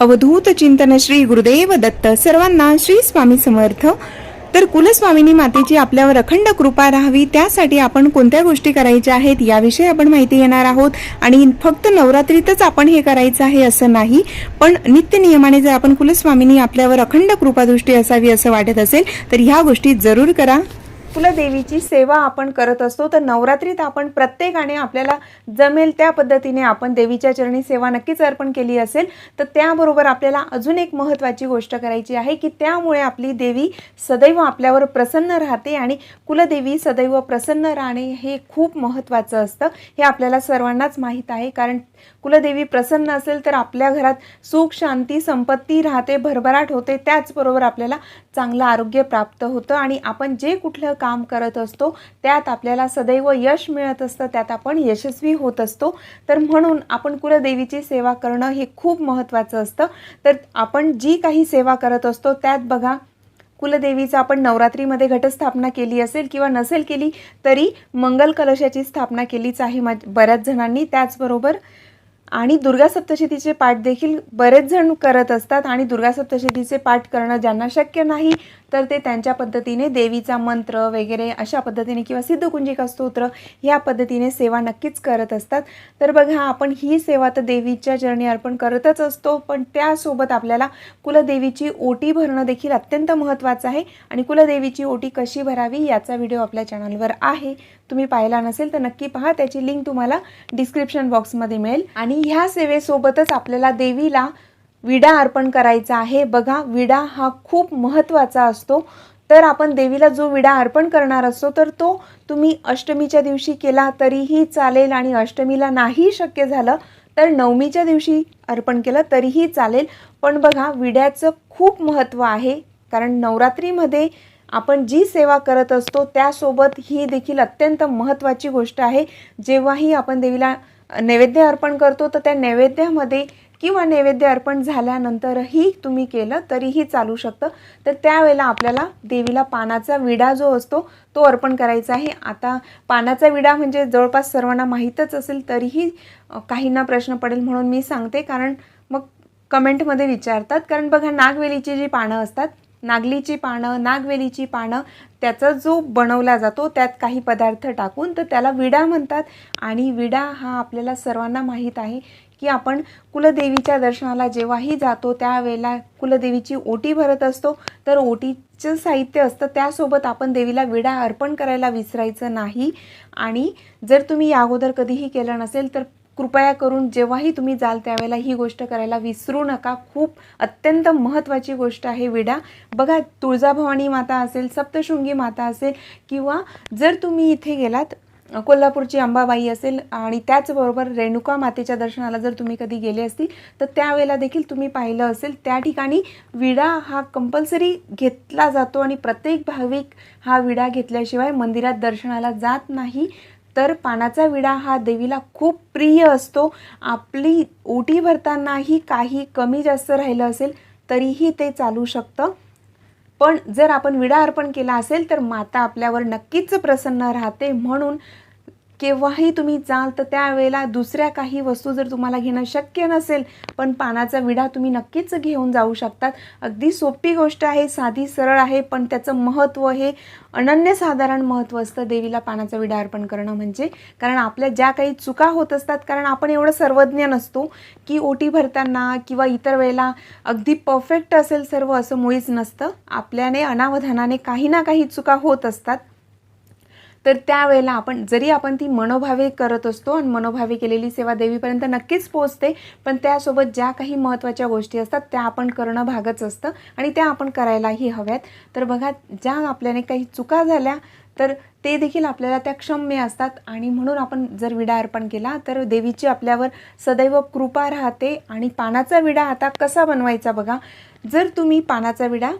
अवधूत चिंतन श्री गुरुदेव दत्त सर्वांना श्री स्वामी समर्थ. तर कुलस्वामिनी मातेची आपल्यावर अखंड कृपा राहावी त्यासाठी आपण कोणत्या गोष्टी करायच्या आहेत याविषयी आपण माहिती घेणार आहोत. आणि फक्त नवरात्रीतच आपण हे करायचं आहे असं नाही पण नित्य नियमाने जर आपण कुलस्वामिनी आपल्यावर अखंड कृपादृष्टी असावी असं वाटत असेल तर ह्या गोष्टी जरूर करा. कुलदेवीची सेवा आपण करत असतो तर नवरात्रीत आपण प्रत्येकाने आपल्याला जमेल त्या पद्धतीने आपण देवीच्या चरणी सेवा नक्कीच अर्पण केली असेल तर त्याबरोबर आपल्याला अजून एक महत्त्वाची गोष्ट करायची आहे की त्यामुळे आपली देवी सदैव आपल्यावर प्रसन्न राहते आणि कुलदेवी सदैव प्रसन्न राहणे हे खूप महत्त्वाचं असतं हे आपल्याला सर्वांनाच माहीत आहे. कारण कुलदेवी प्रसन्न असेल तर आपल्या घरात सुख शांती संपत्ती राहते भरभराट होते त्याचबरोबर आपल्याला चांगलं आरोग्य प्राप्त होतं आणि आपण जे कुठलं काम करत असतो त्यात आपल्याला सदैव यश मिळत असतं त्यात आपण यशस्वी होत असतो. तर म्हणून आपण कुलदेवीची सेवा करणं हे खूप महत्त्वाचं असतं. तर आपण जी काही सेवा करत असतो त्यात बघा कुलदेवीचं आपण नवरात्रीमध्ये घटस्थापना केली असेल किंवा नसेल केली तरी मंगल कलशाची स्थापना केलीच आहे मा बऱ्याच जणांनी त्याचबरोबर. आणि दुर्गा सप्तशतीचे पाठ देखील बरेच जण करत असतात आणि दुर्गा सप्तशतीचे पाठ करणं ज्यांना शक्य नाही तर ते त्यांच्या पद्धतीने देवीचा मंत्र वगैरे अशा पद्धतीने किंवा सिद्धकुंजिका स्तोत्र ह्या पद्धतीने सेवा नक्कीच करत असतात. तर बघा आपण ही सेवा तर देवीच्या चरणी अर्पण करतच असतो पण त्यासोबत आपल्याला कुलदेवीची ओटी भरणं देखील अत्यंत महत्त्वाचं आहे. आणि कुलदेवीची ओटी कशी भरावी याचा व्हिडिओ आपल्या चॅनलवर आहे. तुम्ही पाहिला नसेल तर नक्की पहा त्याची लिंक तुम्हाला डिस्क्रिप्शन बॉक्समध्ये मिळेल. आणि ह्या सेवेसोबतच आपल्याला देवीला विडा अर्पण करायचा आहे. बघा विडा हा खूप महत्त्वाचा असतो. तर आपण देवीला जो विडा अर्पण करणार असतो तर तो तुम्ही अष्टमीच्या दिवशी केला तरीही चालेल आणि अष्टमीला नाही शक्य झालं तर नवमीच्या दिवशी अर्पण केलं तरीही चालेल. पण बघा विड्याचं खूप महत्त्व आहे. कारण नवरात्रीमध्ये आपण जी सेवा करत असतो त्यासोबत ही देखील अत्यंत महत्त्वाची गोष्ट आहे. जेव्हाही आपण देवीला नैवेद्य अर्पण करतो तर त्या नैवेद्यामध्ये किंवा नैवेद्य अर्पण झाल्यानंतरही तुम्ही केलं तरीही चालू शकतं. तर त्यावेळेला आपल्याला देवीला पानाचा विडा जो असतो तो अर्पण करायचा आहे. आता पानाचा विडा म्हणजे जवळपास सर्वांना माहीतच असेल तरीही काहींना प्रश्न पडेल म्हणून मी सांगते. कारण मग कमेंटमध्ये विचारतात. कारण बघा नागवेलीची जी पानं असतात नागलीची पानं नागवेलीची पानं त्याचा जो बनवला जातो त्यात काही पदार्थ टाकून तर त्याला विडा म्हणतात. आणि विडा हा आपल्याला सर्वांना माहीत आहे. की आपण कुलदेवीच्या दर्शनाला जेव्हाही जातो त्यावेळेला कुलदेवीची ओटी भरत असतो. तर ओटीचं साहित्य असतं त्यासोबत आपण देवीला विडा अर्पण करायला विसरायचं नाही. आणि जर तुम्ही या अगोदर कधीही केलं नसेल तर कृपया करून जेव्हाही तुम्ही जाल त्यावेळेला ही गोष्ट करायला विसरू नका. खूप अत्यंत महत्त्वाची गोष्ट आहे विडा. बघा तुळजाभवानी माता असेल सप्तशृंगी माता असेल किंवा जर तुम्ही इथे गेलात कोल्हापूरची अंबाबाई असेल आणि त्याचबरोबर रेणुका मातेच्या दर्शनाला जर तुम्ही कधी गेले असतील तर त्यावेळेला देखील तुम्ही पाहिलं असेल. त्या ठिकाणी विडा हा कंपल्सरी घेतला जातो आणि प्रत्येक भाविक हा विडा घेतल्याशिवाय मंदिरात दर्शनाला जात नाही. तर पानाचा विडा हा देवीला खूप प्रिय असतो. आपली ओटी भरतानाही काही कमी जास्त राहिलं असेल तरीही ते चालू शकतं. पण जर आपण विडा अर्पण केला असेल तर माता आपल्यावर नक्कीच प्रसन्न राहते. म्हणून केव्हाही तुम्ही जाल तर त्यावेळेला दुसऱ्या काही वस्तू जर तुम्हाला घेणं शक्य नसेल पण पानाचा विडा तुम्ही नक्कीच घेऊन जाऊ शकतात. अगदी सोपी गोष्ट आहे साधी सरळ आहे पण त्याचं महत्त्व हे अनन्यसाधारण महत्त्व असतं देवीला पानाचा विडा अर्पण करणं म्हणजे. कारण आपल्या ज्या काही चुका होत असतात कारण आपण एवढं सर्वज्ञ नसतो की ओटी भरताना किंवा इतर वेळेला अगदी परफेक्ट असेल सर्व असं मुळीच नसतं. आपल्याने अनावधानाने काही ना काही चुका होत असतात. तर त्यावेळेला आपण जरी आपण ती मनोभावे करत असतो आणि मनोभावे केलेली सेवा देवीपर्यंत नक्कीच पोचते पण त्यासोबत ज्या काही महत्त्वाच्या गोष्टी असतात त्या आपण करणं भागच असतं आणि त्या आपण करायलाही हव्यात. तर बघा ज्या आपल्याने काही चुका झाल्या तर ते देखील आपल्याला त्या क्षम्य असतात आणि म्हणून आपण जर विडा अर्पण केला तर देवीची आपल्यावर सदैव कृपा राहते आणि पानाचा विडा आता कसा बनवायचा बघा. जर तुम्ही पानाचा विडा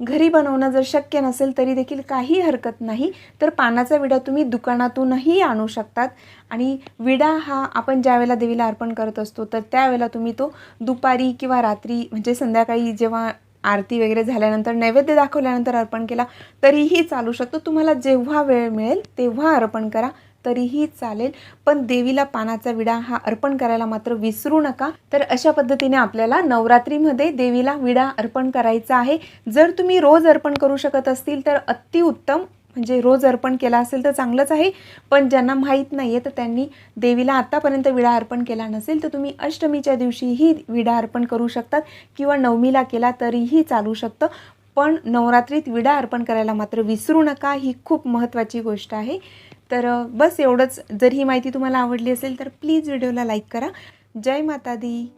घरी बनवणं जर शक्य नसेल तरी देखील काही हरकत नाही. तर पानाचा विडा तुम्ही दुकानातूनही आणू शकतात. आणि विडा हा आपण ज्यावेळेला देवीला अर्पण करत असतो तर त्यावेळेला तुम्ही तो दुपारी किंवा रात्री म्हणजे संध्याकाळी जेव्हा आरती वगैरे झाल्यानंतर नैवेद्य दाखवल्यानंतर अर्पण केला तरीही चालू शकतो. तुम्हाला जेव्हा वेळ मिळेल तेव्हा अर्पण करा. तरीही चालेल. पण देवीला पानाचा विडा हा अर्पण करायला मात्र विसरू नका. तर अशा पद्धतीने आपल्याला नवरात्रीमध्ये देवीला विडा अर्पण करायचा आहे. जर तुम्ही रोज अर्पण करू शकत असतील तर अतिउत्तम म्हणजे रोज अर्पण केला असेल तर चांगलंच आहे. पण ज्यांना माहीत नाही आहे तर त्यांनी देवीला आत्तापर्यंत विडा अर्पण केला नसेल तर तुम्ही अष्टमीच्या दिवशीही विडा अर्पण करू शकतात किंवा नवमीला केला तरीही चालू शकतं. पण नवरात्रीत विडा अर्पण करायला मात्र विसरू नका. ही खूप महत्त्वाची गोष्ट आहे. तर बस एवढंच. जर ही माहिती तुम्हाला आवडली असेल तर प्लीज व्हिडिओला लाईक करा. जय माता दी.